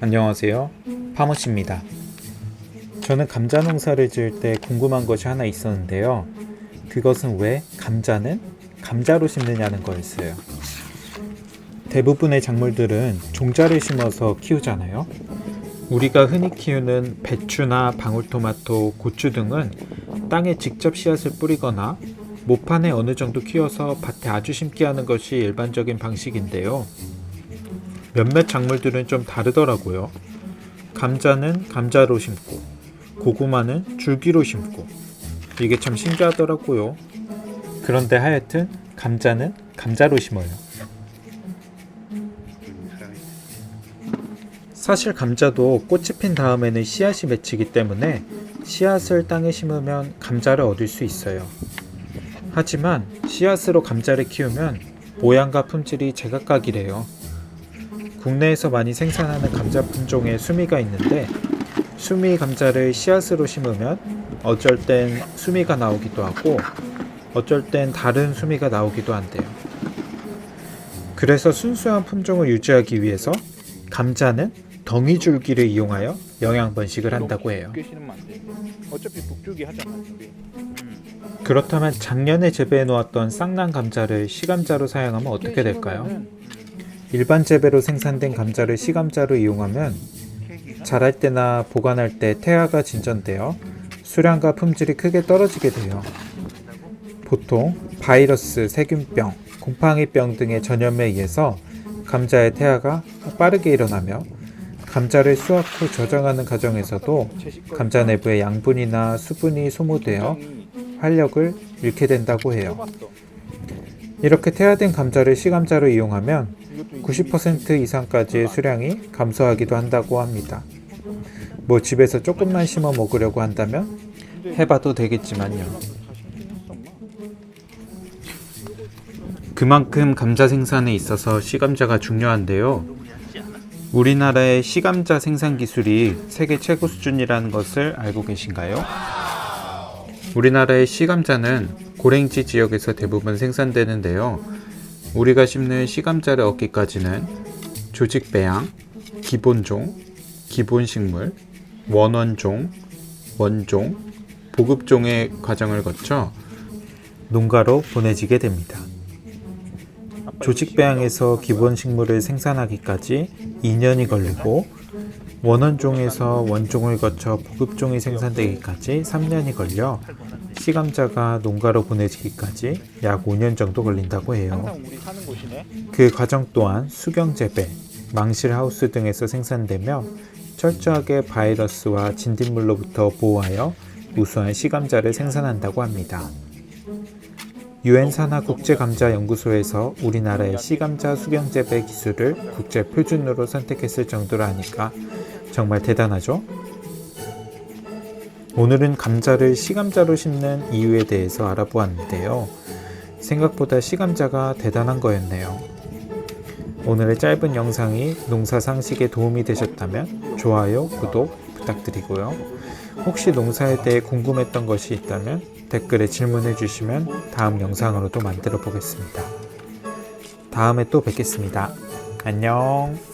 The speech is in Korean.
안녕하세요. 파머씨입니다. 저는 감자 농사를 지을 때 궁금한 것이 하나 있었는데요. 그것은 왜 감자는 감자로 심느냐는 거였어요. 대부분의 작물들은 종자를 심어서 키우잖아요. 우리가 흔히 키우는 배추나 방울토마토, 고추 등은 땅에 직접 씨앗을 뿌리거나 모판에 어느 정도 키워서 밭에 아주 심게 하는 것이 일반적인 방식인데요. 몇몇 작물들은 좀 다르더라고요. 감자는 감자로 심고, 고구마는 줄기로 심고, 이게 참 신기하더라고요. 그런데 하여튼 감자는 감자로 심어요. 사실 감자도 꽃이 핀 다음에는 씨앗이 맺히기 때문에 씨앗을 땅에 심으면 감자를 얻을 수 있어요. 하지만 씨앗으로 감자를 키우면 모양과 품질이 제각각이래요. 국내에서 많이 생산하는 감자 품종에 수미가 있는데 수미 감자를 씨앗으로 심으면 어쩔 땐 수미가 나오기도 하고 어쩔 땐 다른 수미가 나오기도 한대요. 그래서 순수한 품종을 유지하기 위해서 감자는 덩이줄기를 이용하여 영양 번식을 한다고 해요. 어차피 하잖아. 우리. 그렇다면 작년에 재배해 놓았던 쌍난 감자를 시감자로 사용하면 어떻게 될까요? 일반 재배로 생산된 감자를 시감자로 이용하면 자랄 때나 보관할 때 태아가 진전되어 수량과 품질이 크게 떨어지게 돼요. 보통 바이러스, 세균병, 곰팡이병 등의 전염에 의해서 감자의 태아가 빠르게 일어나며 감자를 수확 후 저장하는 과정에서도 감자 내부의 양분이나 수분이 소모되어 활력을 잃게 된다고 해요. 이렇게 태아된 감자를 시감자로 이용하면 90% 이상까지의 수량이 감소하기도 한다고 합니다. 뭐 집에서 조금만 심어 먹으려고 한다면 해봐도 되겠지만요. 그만큼 감자 생산에 있어서 시감자가 중요한데요. 우리나라의 시감자 생산 기술이 세계 최고 수준이라는 것을 알고 계신가요? 우리나라의 시감자는 고랭지 지역에서 대부분 생산되는데요. 우리가 심는 시감자를 얻기까지는 조직 배양, 기본종, 기본식물, 원원종, 원종, 보급종의 과정을 거쳐 농가로 보내지게 됩니다. 조직 배양에서 기본 식물을 생산하기까지 2년이 걸리고 원원종에서 원종을 거쳐 보급종이 생산되기까지 3년이 걸려 시감자가 농가로 보내지기까지 약 5년 정도 걸린다고 해요. 그 과정 또한 수경 재배, 망실 하우스 등에서 생산되며 철저하게 바이러스와 진딧물로부터 보호하여 우수한 시감자를 생산한다고 합니다. 유엔 산하 국제 감자 연구소에서 우리나라의 시감자 수경 재배 기술을 국제 표준으로 선택했을 정도로 하니까 정말 대단하죠? 오늘은 감자를 시감자로 심는 이유에 대해서 알아보았는데요. 생각보다 시감자가 대단한 거였네요. 오늘의 짧은 영상이 농사 상식에 도움이 되셨다면 좋아요, 구독 부탁드리고요. 혹시 농사에 대해 궁금했던 것이 있다면 댓글에 질문해 주시면 다음 영상으로도 만들어 보겠습니다. 다음에 또 뵙겠습니다. 안녕.